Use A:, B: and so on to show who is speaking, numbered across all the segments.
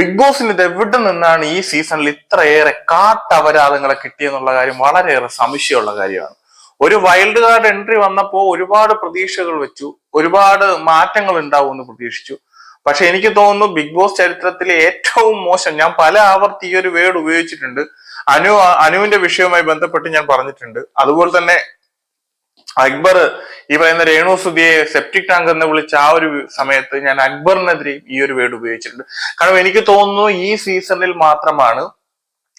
A: Big ബോസിന് ഇത് എവിടെ നിന്നാണ് ഈ സീസണിൽ ഇത്രയേറെ കാട്ടപരാധങ്ങളെ കിട്ടിയെന്നുള്ള കാര്യം വളരെയേറെ സംശയമുള്ള കാര്യമാണ്. ഒരു വൈൽഡ് കാർഡ് എൻട്രി വന്നപ്പോൾ ഒരുപാട് പ്രതീക്ഷകൾ വെച്ചു ഒരുപാട് മാറ്റങ്ങൾ ഉണ്ടാവും എന്ന് പ്രതീക്ഷിച്ചു. പക്ഷെ എനിക്ക് തോന്നുന്നു ബിഗ് ബോസ് ചരിത്രത്തിലെ ഏറ്റവും മോശം ഞാൻ പല ആവർത്തി ഈ ഒരു വേർഡ് ഉപയോഗിച്ചിട്ടുണ്ട്. അനു അനുവിന്റെ വിഷയവുമായി ബന്ധപ്പെട്ട് ഞാൻ പറഞ്ഞിട്ടുണ്ട്. അതുപോലെ തന്നെ അക്ബർ ഈ പറയുന്ന രേണു സുധിയെ സെപ്റ്റിക് ടാങ്ക് എന്ന് വിളിച്ച ആ ഒരു സമയത്ത് ഞാൻ അക്ബറിനെതിരെ ഈ ഒരു വേർഡ് ഉപയോഗിച്ചിട്ടുണ്ട്. കാരണം എനിക്ക് തോന്നുന്നു ഈ സീസണിൽ മാത്രമാണ്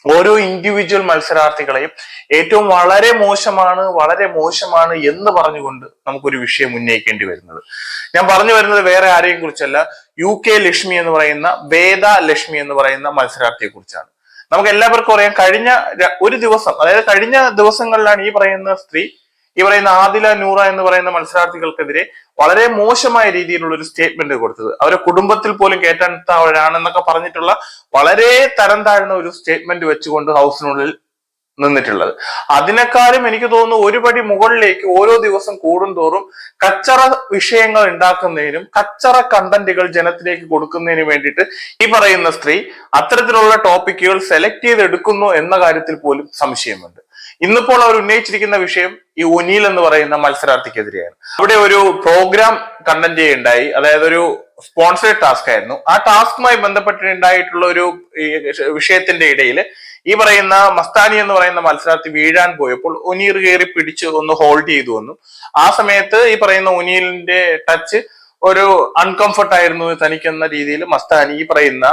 A: ഓരോ ഇൻഡിവിജ്വൽ മത്സരാർത്ഥികളെയും ഏറ്റവും വളരെ മോശമാണ് വളരെ മോശമാണ് എന്ന് പറഞ്ഞുകൊണ്ട് നമുക്കൊരു വിഷയം ഉന്നയിക്കേണ്ടി വരുന്നത്. ഞാൻ പറഞ്ഞു വരുന്നത് വേറെ ആരെയും കുറിച്ചല്ല. യു കെ ലക്ഷ്മി എന്ന് പറയുന്ന വേദ ലക്ഷ്മി എന്ന് പറയുന്ന മത്സരാർത്ഥിയെ കുറിച്ചാണ്. നമുക്ക് എല്ലാവർക്കും അറിയാം കഴിഞ്ഞ ഒരു ദിവസം അതായത് കഴിഞ്ഞ ദിവസങ്ങളിലാണ് ഈ പറയുന്ന സ്ത്രീ ഈ പറയുന്ന ആദില നൂറ എന്ന് പറയുന്ന മത്സരാർത്ഥികൾക്കെതിരെ വളരെ മോശമായ രീതിയിലുള്ള ഒരു സ്റ്റേറ്റ്മെന്റ് കൊടുത്തത്. അവരെ കുടുംബത്തിൽ പോലും കേട്ടാണെന്നൊക്കെ പറഞ്ഞിട്ടുള്ള വളരെ തരം താഴ്ന്ന ഒരു സ്റ്റേറ്റ്മെന്റ് വെച്ചുകൊണ്ട് ഹൗസിനുള്ളിൽ നിന്നിട്ടുള്ളത്. അതിനേക്കാളും എനിക്ക് തോന്നുന്നു ഒരുപടി മുകളിലേക്ക് ഓരോ ദിവസം കൂടുന്തോറും കച്ചറ വിഷയങ്ങൾ ഉണ്ടാക്കുന്നതിനും കച്ചറ കണ്ടന്റുകൾ ജനത്തിലേക്ക് കൊടുക്കുന്നതിനും വേണ്ടിയിട്ട് ഈ പറയുന്ന സ്ത്രീ അത്തരത്തിലുള്ള ടോപ്പിക്കുകൾ സെലക്ട് ചെയ്തെടുക്കുന്നു എന്ന കാര്യത്തിൽ പോലും സംശയമുണ്ട്. ഇന്നിപ്പോൾ അവർ ഉന്നയിച്ചിരിക്കുന്ന വിഷയം ഈ ഒനീൽ എന്ന് പറയുന്ന മത്സരാർത്ഥിക്കെതിരെയാണ്. അവിടെ ഒരു പ്രോഗ്രാം കണ്ടന്റ് ഉണ്ടായി അതായത് ഒരു സ്പോൺസേഡ് ടാസ്ക് ആയിരുന്നു. ആ ടാസ്കുമായി ബന്ധപ്പെട്ടിട്ടുണ്ടായിട്ടുള്ള ഒരു വിഷയത്തിന്റെ ഇടയിൽ ഈ പറയുന്ന മസ്താനി എന്ന് പറയുന്ന മത്സരാർത്ഥി വീഴാൻ പോയപ്പോൾ ഒനീർ കയറി പിടിച്ച് ഒന്ന് ഹോൾഡ് ചെയ്തു വന്നു. ആ സമയത്ത് ഈ പറയുന്ന ഒനീലിന്റെ ടച്ച് ഒരു അൺകംഫർട്ട് ആയിരുന്നു തനിക്കെന്ന രീതിയിൽ മസ്താനി ഈ പറയുന്ന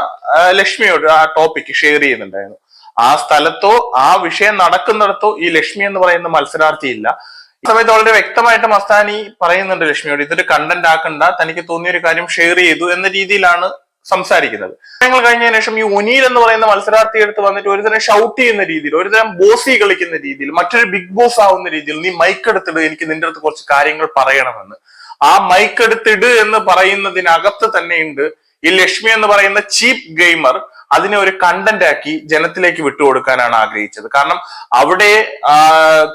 A: ലക്ഷ്മിയോട് ആ ടോപ്പിക് ഷെയർ ചെയ്യുന്നുണ്ടായിരുന്നു. ആ സ്ഥലത്തോ ആ വിഷയം നടക്കുന്നിടത്തോ ഈ ലക്ഷ്മി എന്ന് പറയുന്ന മത്സരാർത്ഥി ഇല്ല ഈ സമയത്ത് വളരെ വ്യക്തമായിട്ട് മസ്താനി പറയുന്നുണ്ട് ലക്ഷ്മിയോട് ഇതൊരു കണ്ടന്റ് ആക്കണ്ട. തനിക്ക് തോന്നിയ ഒരു കാര്യം ഷെയർ ചെയ്തു എന്ന രീതിയിലാണ് സംസാരിക്കുന്നത്. ഞങ്ങൾ കഴിഞ്ഞതിന് ശേഷം ഈ ഒനീൽ എന്ന് പറയുന്ന മത്സരാർത്ഥി എടുത്ത് വന്നിട്ട് ഒരുതരം ഷൗട്ട് ചെയ്യുന്ന രീതിയിൽ ഒരുതരം ബോസി കളിക്കുന്ന രീതിയിൽ മറ്റൊരു ബിഗ് ബോസ് ആവുന്ന രീതിയിൽ നീ മൈക്ക് എടുത്തിട്ട് എനിക്ക് നിന്റെ അടുത്ത് കുറച്ച് കാര്യങ്ങൾ പറയണമെന്ന് ആ മൈക്ക് എടുത്തിട് എന്ന് പറയുന്നതിനകത്ത് തന്നെയുണ്ട് ഈ ലക്ഷ്മി എന്ന് പറയുന്ന ചീപ്പ് ഗെയിമർ അതിനെ ഒരു കണ്ടന്റ് ആക്കി ജനത്തിലേക്ക് വിട്ടുകൊടുക്കാനാണ് ആഗ്രഹിച്ചത്. കാരണം അവിടെ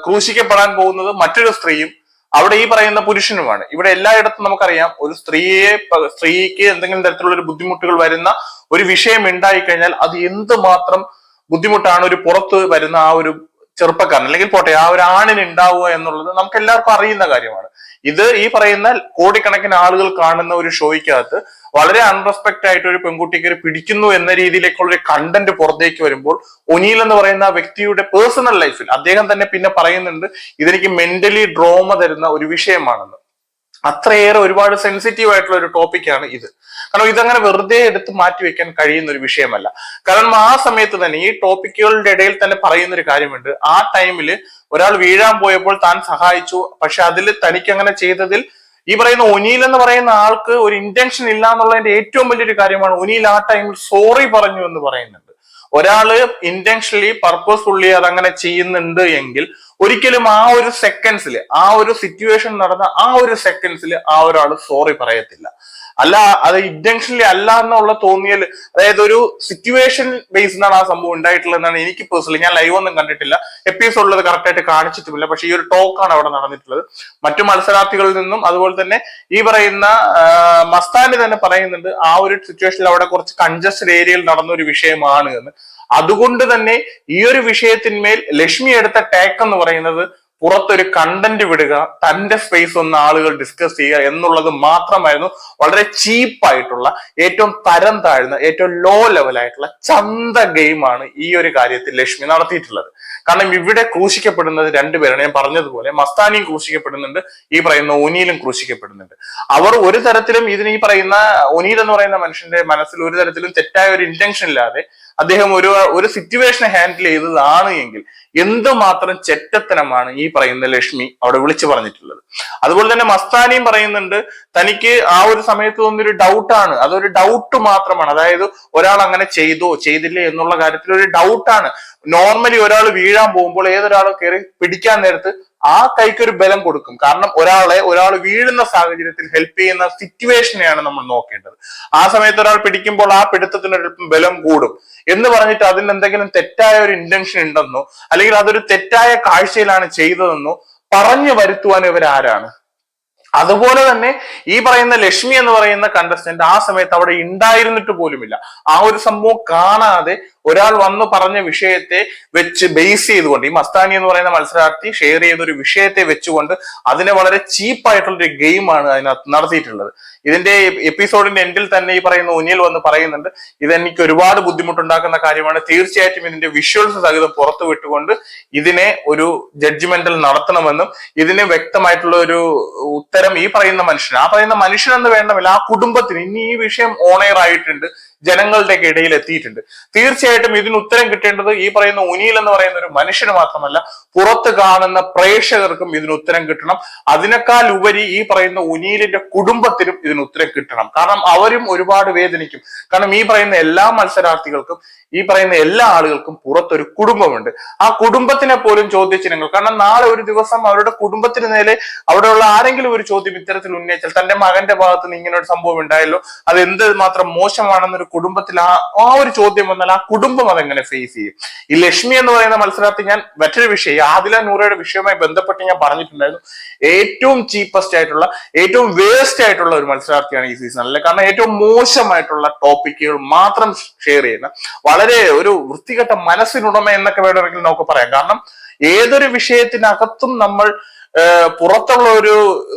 A: ക്രൂശിക്കപ്പെടാൻ പോകുന്നത് മറ്റൊരു സ്ത്രീയും അവിടെ ഈ പറയുന്ന പുരുഷനുമാണ്. ഇവിടെ എല്ലായിടത്തും നമുക്കറിയാം ഒരു സ്ത്രീയെ സ്ത്രീക്ക് എന്തെങ്കിലും തരത്തിലുള്ള ഒരു ബുദ്ധിമുട്ടുകൾ വരുന്ന ഒരു വിഷയം ഉണ്ടായി കഴിഞ്ഞാൽ അത് എന്തുമാത്രം ബുദ്ധിമുട്ടാണ് ഒരു പുറത്ത് വരുന്ന ആ ഒരു ചെറുപ്പക്കാരൻ അല്ലെങ്കിൽ പോട്ടെ ആ ഒരു ആണിന് ഉണ്ടാവുക എന്നുള്ളത് നമുക്ക് എല്ലാവർക്കും അറിയുന്ന കാര്യമാണ്. ഇത് ഈ പറയുന്ന കോടിക്കണക്കിന് ആളുകൾ കാണുന്ന ഒരു ഷോയ്ക്കകത്ത് വളരെ അൺറെസ്പെക്ട് ആയിട്ട് ഒരു പെൺകുട്ടിക്ക് പിടിക്കുന്നു എന്ന രീതിയിലേക്കുള്ള ഒരു കണ്ടന്റ് പുറത്തേക്ക് വരുമ്പോൾ ഒനീൽ എന്ന് പറയുന്ന വ്യക്തിയുടെ പേഴ്സണൽ ലൈഫിൽ അദ്ദേഹം തന്നെ പിന്നെ പറയുന്നുണ്ട് ഇതെനിക്ക് മെന്റലി ഡ്രോമ തരുന്ന ഒരു വിഷയമാണെന്ന്. അത്രയേറെ ഒരുപാട് സെൻസിറ്റീവ് ആയിട്ടുള്ള ഒരു ടോപ്പിക്കാണ് ഇത്. കാരണം ഇതങ്ങനെ വെറുതെ എടുത്ത് മാറ്റി വെക്കാൻ കഴിയുന്ന ഒരു വിഷയമല്ല. കാരണം ആ സമയത്ത് തന്നെ ഈ ടോപ്പിക്കുകളുടെ ഇടയിൽ തന്നെ പറയുന്ന ഒരു കാര്യമുണ്ട്. ആ ടൈമിൽ ഒരാൾ വീഴാൻ പോയപ്പോൾ താൻ സഹായിച്ചു. പക്ഷെ അതിൽ തനിക്ക് അങ്ങനെ ചെയ്തതിൽ ഈ പറയുന്ന ഒനീൽ എന്ന് പറയുന്ന ആൾക്ക് ഒരു ഇന്റൻഷൻ ഇല്ല എന്നുള്ളതിന്റെ ഏറ്റവും വലിയൊരു കാര്യമാണ് ഒനീൽ ആ ടൈമിൽ സോറി പറഞ്ഞു എന്ന് പറയുന്നുണ്ട്. ഒരാൾ ഇന്റൻഷനലി പർപ്പസ്ഫുള്ളി അതങ്ങനെ ചെയ്യുന്നുണ്ട് എങ്കിൽ ഒരിക്കലും ആ ഒരു സെക്കൻഡ്സിൽ ആ ഒരു സിറ്റുവേഷൻ നടന്ന ആ ഒരു സെക്കൻഡ്സിൽ ആ ഒരാൾ സോറി പറയത്തില്ല. അല്ല അത് ഇന്റൻഷനലി അല്ല എന്നുള്ള തോന്നിയൽ അതായത് ഒരു സിറ്റുവേഷൻ ബേസ്ഡ് ആണ് ആ സംഭവം ഉണ്ടായിട്ടുള്ളത് എന്നാണ് എനിക്ക് പേഴ്സണലി ഞാൻ ലൈവ് ഒന്നും കണ്ടിട്ടില്ല. എപ്പിസോഡിൽ അത് കറക്റ്റായിട്ട് കാണിച്ചിട്ടുമില്ല. പക്ഷെ ഈ ഒരു ടോക്കാണ് അവിടെ നടന്നിട്ടുള്ളത്. മറ്റു മത്സരാർത്ഥികളിൽ നിന്നും അതുപോലെ തന്നെ ഈ പറയുന്ന മസ്താനി തന്നെ പറയുന്നുണ്ട് ആ ഒരു സിറ്റുവേഷനിൽ അവിടെ കുറച്ച് കൺജസ്റ്റഡ് ഏരിയയിൽ നടന്ന ഒരു വിഷയമാണ് എന്ന്. അതുകൊണ്ട് തന്നെ ഈ ഒരു വിഷയത്തിന്മേൽ ലക്ഷ്മി എടുത്ത ടേക്ക് എന്ന് പറയുന്നത് പുറത്തൊരു കണ്ടന്റ് വിടുക തന്റെ സ്പേസ് ഒന്ന് ആളുകൾ ഡിസ്കസ് ചെയ്യുക എന്നുള്ളത് മാത്രമായിരുന്നു വളരെ ചീപ്പായിട്ടുള്ള ഏറ്റവും തരം താഴ്ന്ന ഏറ്റവും ലോ ലെവലായിട്ടുള്ള ചന്ത ഗെയിമാണ് ഈ ഒരു കാര്യത്തിൽ ലക്ഷ്മി നടത്തിയിട്ടുള്ളത്. കാരണം ഇവിടെ ക്രൂശിക്കപ്പെടുന്നത് രണ്ടുപേരാണ്. ഞാൻ പറഞ്ഞതുപോലെ മസ്താനിയും ക്രൂശിക്കപ്പെടുന്നുണ്ട് ഈ പറയുന്ന ഒനീലും ക്രൂശിക്കപ്പെടുന്നുണ്ട്. അവർ ഒരു തരത്തിലും ഇതിന് ഈ പറയുന്ന ഒനീൽ എന്ന് പറയുന്ന മനുഷ്യന്റെ മനസ്സിൽ ഒരു തരത്തിലും തെറ്റായ ഒരു ഇന്റൻഷൻ ഇല്ലാതെ അദ്ദേഹം ഒരു ഒരു സിറ്റുവേഷനെ ഹാൻഡിൽ ചെയ്തതാണ് എങ്കിൽ എന്തുമാത്രം ചെറ്റത്തനമാണ് ഈ പറയുന്ന ലക്ഷ്മി അവിടെ വിളിച്ചു പറഞ്ഞിട്ടുള്ളത്. അതുപോലെ തന്നെ മസ്താനിയും പറയുന്നുണ്ട് തനിക്ക് ആ ഒരു സമയത്ത് തോന്നിയൊരു ഡൗട്ടാണ് അതൊരു ഡൗട്ട് മാത്രമാണ്. അതായത് ഒരാൾ അങ്ങനെ ചെയ്തോ ചെയ്തില്ലേ എന്നുള്ള കാര്യത്തിൽ ഒരു ഡൗട്ടാണ് നോർമലി ഒരാൾ വീഴാൻ പോകുമ്പോൾ ഏതൊരാൾ കയറി പിടിക്കാൻ നേരത്ത് ആ കൈക്ക് ഒരു ബലം കൊടുക്കും. കാരണം ഒരാളെ ഒരാൾ വീഴുന്ന സാഹചര്യത്തിൽ ഹെൽപ്പ് ചെയ്യുന്ന സിറ്റുവേഷനെയാണ് നമ്മൾ നോക്കേണ്ടത്. ആ സമയത്ത് ഒരാൾ പിടിക്കുമ്പോൾ ആ പിടുത്തത്തിന് ഒരല്പം ബലം കൂടും. എന്ന് പറഞ്ഞിട്ട് അതിന് എന്തെങ്കിലും തെറ്റായ ഒരു ഇന്റൻഷൻ ഉണ്ടെന്നോ അല്ലെങ്കിൽ അതൊരു തെറ്റായ കാഴ്ചയിലാണ് ചെയ്തതെന്നോ പറഞ്ഞു വരുത്തുവാൻ ഇവർ ആരാണ് അതുപോലെ തന്നെ ഈ പറയുന്ന ലക്ഷ്മി എന്ന് പറയുന്ന കണ്ടസ്റ്റന്റ് ആ സമയത്ത് അവിടെ ഉണ്ടായിരുന്നിട്ട് പോലുമില്ല. ആ ഒരു സംഭവം കാണാതെ ഒരാൾ വന്നു പറഞ്ഞ വിഷയത്തെ വെച്ച് ബേസ് ചെയ്തുകൊണ്ട് ഈ മസ്താനി എന്ന് പറയുന്ന മത്സരാർത്ഥി ഷെയർ ചെയ്ത ഒരു വിഷയത്തെ വെച്ചുകൊണ്ട് അതിനെ വളരെ ചീപ്പായിട്ടുള്ള ഒരു ഗെയിമാണ് അതിനകത്ത് നടത്തിയിട്ടുള്ളത്. ഇതിന്റെ എപ്പിസോഡിന്റെ എൻഡിൽ തന്നെ ഈ പറയുന്ന ഉനിൽ വന്ന് പറയുന്നുണ്ട് ഇതെനിക്ക് ഒരുപാട് ബുദ്ധിമുട്ടുണ്ടാക്കുന്ന കാര്യമാണ്. തീർച്ചയായിട്ടും ഇതിന്റെ വിഷ്വൽസ് സഹിതം പുറത്തു വിട്ടുകൊണ്ട് ഇതിനെ ഒരു ജഡ്ജ്മെന്റൽ നടത്തണമെന്നും ഇതിന് വ്യക്തമായിട്ടുള്ള ഒരു ഉത്തരം ഈ പറയുന്ന മനുഷ്യൻ ആ പറയുന്ന മനുഷ്യൻ എന്ന് വേണ്ടമില്ല ആ കുടുംബത്തിന് ഇനി ഈ വിഷയം ഓണയർ ആയിട്ടുണ്ട് ജനങ്ങളുടെ ഇടയിൽ എത്തിയിട്ടുണ്ട് തീർച്ചയായിട്ടും ഇതിന് ഉത്തരം കിട്ടേണ്ടത് ഈ പറയുന്ന ഉനിയിൽ എന്ന് പറയുന്ന ഒരു മനുഷ്യന് മാത്രമല്ല പുറത്ത് കാണുന്ന പ്രേക്ഷകർക്കും ഇതിന് ഉത്തരം കിട്ടണം. അതിനേക്കാൾ ഉപരി ഈ പറയുന്ന ഉനിയിലിന്റെ കുടുംബത്തിനും ഇതിന് ഉത്തരം കിട്ടണം. കാരണം അവരും ഒരുപാട് വേദനിക്കും. കാരണം ഈ പറയുന്ന എല്ലാ മത്സരാർത്ഥികൾക്കും ഈ പറയുന്ന എല്ലാ ആളുകൾക്കും പുറത്തൊരു കുടുംബമുണ്ട്. ആ കുടുംബത്തിനെ പോലും ചോദ്യചിഹ്നങ്ങൾ കാരണം നാളെ ഒരു ദിവസം അവരുടെ കുടുംബത്തിന് നേരെ അവിടെയുള്ള ആരെങ്കിലും ഒരു ചോദ്യം ഇത്തരത്തിൽ ഉന്നയിച്ചാൽ തന്റെ മകന്റെ ഭാഗത്ത് നിന്ന് ഇങ്ങനെ ഒരു സംഭവം ഉണ്ടായല്ലോ? അത് എന്ത് മാത്രം മോശമാണെന്നൊരു കുടുംബത്തിൽ ആ ആ ഒരു ചോദ്യം വന്നാൽ ആ കുടുംബം അതെങ്ങനെ ഫേസ് ചെയ്യും? ഈ ലക്ഷ്മി എന്ന് പറയുന്ന മത്സരാർത്ഥി ഞാൻ മറ്റൊരു വിഷയം ആദില നൂറയുടെ വിഷയവുമായി ബന്ധപ്പെട്ട് ഞാൻ പറഞ്ഞിട്ടുണ്ടായിരുന്നു. ഏറ്റവും ചീപ്പസ്റ്റ് ആയിട്ടുള്ള ഏറ്റവും വേസ്റ്റ് ആയിട്ടുള്ള ഒരു മത്സരാർത്ഥിയാണ് ഈ സീസണിലെ കാരണം ഏറ്റവും മോശമായിട്ടുള്ള ടോപ്പിക്കുകൾ മാത്രം ഷെയർ ചെയ്യുന്ന വളരെ ഒരു വൃത്തികെട്ട മനസ്സിനുടമ എന്നൊക്കെ വേണമെങ്കിൽ നമുക്ക് പറയാം. കാരണം ഏതൊരു വിഷയത്തിനകത്തും നമ്മൾ പുറത്തുള്ള ഒരു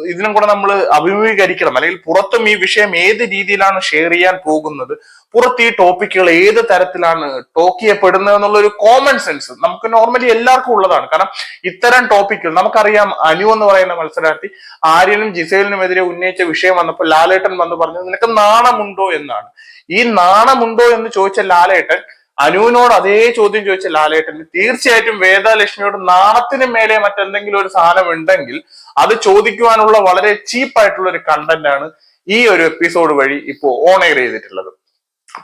A: ഇതിനും കൂടെ നമ്മൾ അഭിമുഖീകരിക്കണം. അല്ലെങ്കിൽ പുറത്തും ഈ വിഷയം ഏത് രീതിയിലാണ് ഷെയർ ചെയ്യാൻ പോകുന്നത് പുറത്ത് ഈ ടോപ്പിക്കുകൾ ഏത് തരത്തിലാണ് ടോക്ക് ചെയ്യപ്പെടുന്നത് എന്നുള്ള ഒരു കോമൺ സെൻസ് നമുക്ക് നോർമലി എല്ലാവർക്കും ഉള്ളതാണ്. കാരണം ഇത്തരം ടോപ്പിക്കുകൾ നമുക്കറിയാം അനു എന്ന് പറയുന്ന മത്സരാർത്ഥി ആര്യനും ജിസേലിനും എതിരെ ഉന്നയിച്ച വിഷയം വന്നപ്പോൾ ലാലേട്ടൻ വന്ന് പറഞ്ഞു നിനക്ക് നാണമുണ്ടോ? എന്നാണ്. ഈ നാണമുണ്ടോ എന്ന് ചോദിച്ച ലാലേട്ടൻ അനുവിനോട് അതേ ചോദ്യം ചോദിച്ച ലാലേട്ടന് തീർച്ചയായിട്ടും വേദാലക്ഷ്മിയോട് നാണത്തിന് മേലെ മറ്റെന്തെങ്കിലും ഒരു സാധനം ഉണ്ടെങ്കിൽ അത് ചോദിക്കുവാനുള്ള വളരെ ചീപ്പായിട്ടുള്ള ഒരു കണ്ടന്റ് ആണ് ഈ ഒരു എപ്പിസോഡ് വഴി ഇപ്പോൾ ഓൺ എയർ ചെയ്തിട്ടുള്ളത്.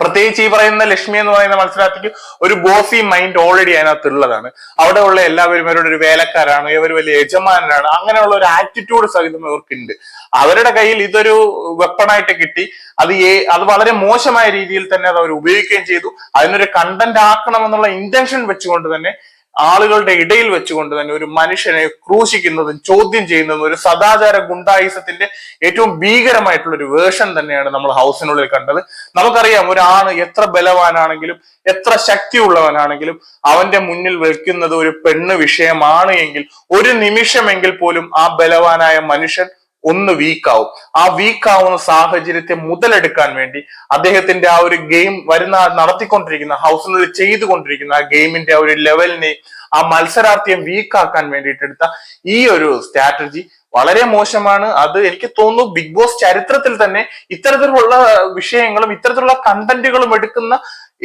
A: പ്രത്യേകിച്ച് ഈ പറയുന്ന ലക്ഷ്മി എന്ന് പറയുന്ന മത്സരാർത്ഥിക്ക് ഒരു ബോസി മൈൻഡ് ഓൾറെഡി അതിനകത്ത് ഉള്ളതാണ് അവിടെ ഉള്ള എല്ലാവരും അവരുടെ ഒരു വേലക്കാരാണ് ഇവർ വലിയ യജമാനാണ് അങ്ങനെയുള്ള ഒരു ആറ്റിറ്റ്യൂഡ് സഹിതം ഇവർക്കുണ്ട്. അവരുടെ കയ്യിൽ ഇതൊരു വെപ്പണായിട്ട് കിട്ടി. അത് ഏ അത് വളരെ മോശമായ രീതിയിൽ തന്നെ അത് അവർ ഉപയോഗിക്കുകയും ചെയ്തു. അതിനൊരു കണ്ടന്റ് ആക്കണം എന്നുള്ള ഇന്റൻഷൻ വെച്ചുകൊണ്ട് തന്നെ ആളുകളുടെ ഇടയിൽ വെച്ചുകൊണ്ട് തന്നെ ഒരു മനുഷ്യനെ ക്രൂശിക്കുന്നതും ചോദ്യം ചെയ്യുന്നതും ഒരു സദാചാര ഗുണ്ടായുസത്തിന്റെ ഏറ്റവും ഭീകരമായിട്ടുള്ള ഒരു വേർഷൻ തന്നെയാണ് നമ്മൾ ഹൗസിനുള്ളിൽ കണ്ടത്. നമുക്കറിയാം ഒരാണ് എത്ര ബലവാനാണെങ്കിലും എത്ര ശക്തിയുള്ളവനാണെങ്കിലും അവന്റെ മുന്നിൽ വെക്കുന്നത് ഒരു പെണ്ണ് വിഷയമാണ് എങ്കിൽ ഒരു നിമിഷമെങ്കിൽ പോലും ആ ബലവാനായ മനുഷ്യൻ ഒന്ന് വീക്കാവും ആ വീക്കാവുന്ന സാഹചര്യത്തെ മുതലെടുക്കാൻ വേണ്ടി അദ്ദേഹത്തിന്റെ ആ ഒരു ഗെയിം വരുന്ന നടത്തിക്കൊണ്ടിരിക്കുന്ന ഹൗസിനുള്ളിൽ ചെയ്തുകൊണ്ടിരിക്കുന്ന ആ ഗെയിമിന്റെ ആ ഒരു ലെവലിനെ ആ മത്സരാർത്ഥിയെ വീക്കാക്കാൻ വേണ്ടിയിട്ട് എടുത്ത ഈ ഒരു സ്ട്രാറ്റജി വളരെ മോശമാണ്. അത് എനിക്ക് തോന്നുന്നു ബിഗ് ബോസ് ചരിത്രത്തിൽ തന്നെ ഇത്തരത്തിലുള്ള വിഷയങ്ങളും ഇത്തരത്തിലുള്ള കണ്ടന്റുകളും എടുക്കുന്ന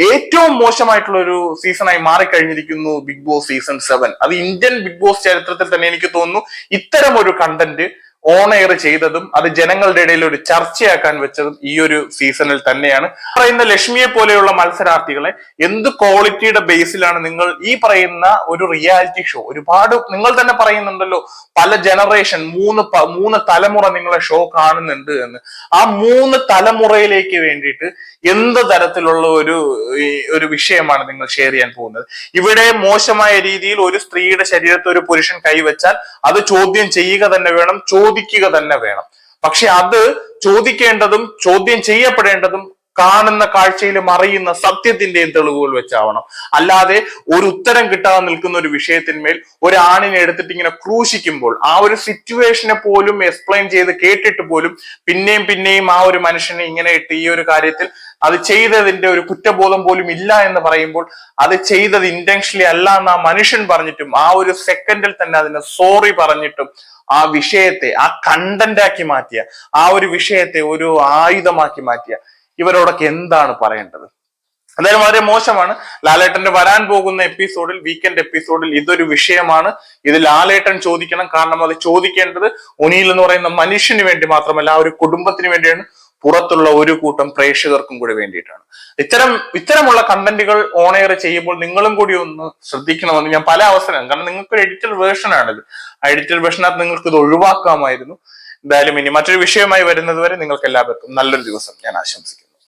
A: ഏറ്റവും മോശമായിട്ടുള്ള ഒരു സീസണായി മാറിക്കഴിഞ്ഞിരിക്കുന്നു ബിഗ് ബോസ് സീസൺ സെവൻ അത് ഇന്ത്യൻ ബിഗ് ബോസ് ചരിത്രത്തിൽ തന്നെ എനിക്ക് തോന്നുന്നു ഇത്തരം ഒരു കണ്ടന്റ് ഓൺ എയർ ചെയ്തതും അത് ജനങ്ങളുടെ ഇടയിൽ ഒരു ചർച്ചയാക്കാൻ വെച്ചതും ഈ ഒരു സീസണിൽ തന്നെയാണ്. പറയുന്ന ലക്ഷ്മിയെ പോലെയുള്ള മത്സരാർത്ഥികളെ എന്ത് ക്വാളിറ്റിയുടെ ബേസിലാണ് നിങ്ങൾ ഈ പറയുന്ന ഒരു റിയാലിറ്റി ഷോ ഒരുപാട് നിങ്ങൾ തന്നെ പറയുന്നുണ്ടല്ലോ പല ജനറേഷൻ മൂന്ന് മൂന്ന് തലമുറ നിങ്ങളെ ഷോ കാണുന്നുണ്ട് എന്ന്. ആ മൂന്ന് തലമുറയിലേക്ക് വേണ്ടിയിട്ട് എന്ത് തരത്തിലുള്ള ഒരു ഒരു വിഷയമാണ് നിങ്ങൾ ഷെയർ ചെയ്യാൻ പോകുന്നത്? ഇവിടെ മോശമായ രീതിയിൽ ഒരു സ്ത്രീയുടെ ശരീരത്തിൽ ഒരു പുരുഷൻ കൈവച്ചാൽ അത് ചോദ്യം ചെയ്യുക തന്നെ വേണം. ചോദിക്കുക തന്നെ വേണം. പക്ഷെ അത് ചോദിക്കേണ്ടതും ചോദ്യം ചെയ്യപ്പെടേണ്ടതും കാണുന്ന കാഴ്ചയിൽ അറിയുന്ന സത്യത്തിന്റെയും തെളിവുകൾ വെച്ചാവണം. അല്ലാതെ ഒരു ഉത്തരം കിട്ടാതെ നിൽക്കുന്ന ഒരു വിഷയത്തിന്മേൽ ഒരാണിനെ എടുത്തിട്ട് ഇങ്ങനെ ക്രൂശിക്കുമ്പോൾ ആ ഒരു സിറ്റുവേഷനെ പോലും എക്സ്പ്ലെയിൻ ചെയ്ത് കേട്ടിട്ട് പോലും പിന്നെയും പിന്നെയും ആ ഒരു മനുഷ്യനെ ഇങ്ങനെ ഇട്ട് ഈ ഒരു കാര്യത്തിൽ അത് ചെയ്തതിന്റെ ഒരു കുറ്റബോധം പോലും ഇല്ല എന്ന് പറയുമ്പോൾ അത് ചെയ്തത് ഇന്റൻഷലി അല്ല എന്ന് ആ മനുഷ്യൻ പറഞ്ഞിട്ടും ആ ഒരു സെക്കൻഡിൽ തന്നെ അതിനെ സോറി പറഞ്ഞിട്ടും ആ വിഷയത്തെ ആ കണ്ടന്റ് ആക്കി മാറ്റിയ ആ ഒരു വിഷയത്തെ ഒരു ആയുധമാക്കി മാറ്റിയ ഇവരോടൊക്കെ എന്താണ് പറയേണ്ടത്? എന്തായാലും വളരെ മോശമാണ്. ലാലേട്ടന്റെ വരാൻ പോകുന്ന എപ്പിസോഡിൽ വീക്കെൻഡ് എപ്പിസോഡിൽ ഇതൊരു വിഷയമാണ്. ഇത് ലാലേട്ടൻ ചോദിക്കണം. കാരണം അത് ചോദിക്കേണ്ടത് ഒനിയിൽ എന്ന് പറയുന്ന മനുഷ്യന് വേണ്ടി മാത്രമല്ല ആ ഒരു കുടുംബത്തിന് വേണ്ടിയാണ്. പുറത്തുള്ള ഒരു കൂട്ടം പ്രേക്ഷകർക്കും കൂടി വേണ്ടിയിട്ടാണ്. ഇത്തരം ഇത്തരമുള്ള കണ്ടന്റുകൾ ഓൺ എയർ ചെയ്യുമ്പോൾ നിങ്ങളും കൂടി ഒന്ന് ശ്രദ്ധിക്കണമെന്ന് ഞാൻ പല അവസരം കാരണം നിങ്ങൾക്ക് ഒരു എഡിറ്റഡ് വേർഷൻ ആണിത്. ആ എഡിറ്റഡ് വേർഷനകത്ത് നിങ്ങൾക്ക് ഇത് ഒഴിവാക്കാമായിരുന്നു. എന്തായാലും ഇനി മറ്റൊരു വിഷയമായി വരുന്നത് വരെ നിങ്ങൾക്ക് എല്ലാവർക്കും നല്ലൊരു ദിവസം. ഞാൻ ആശംസിക്കുന്നു.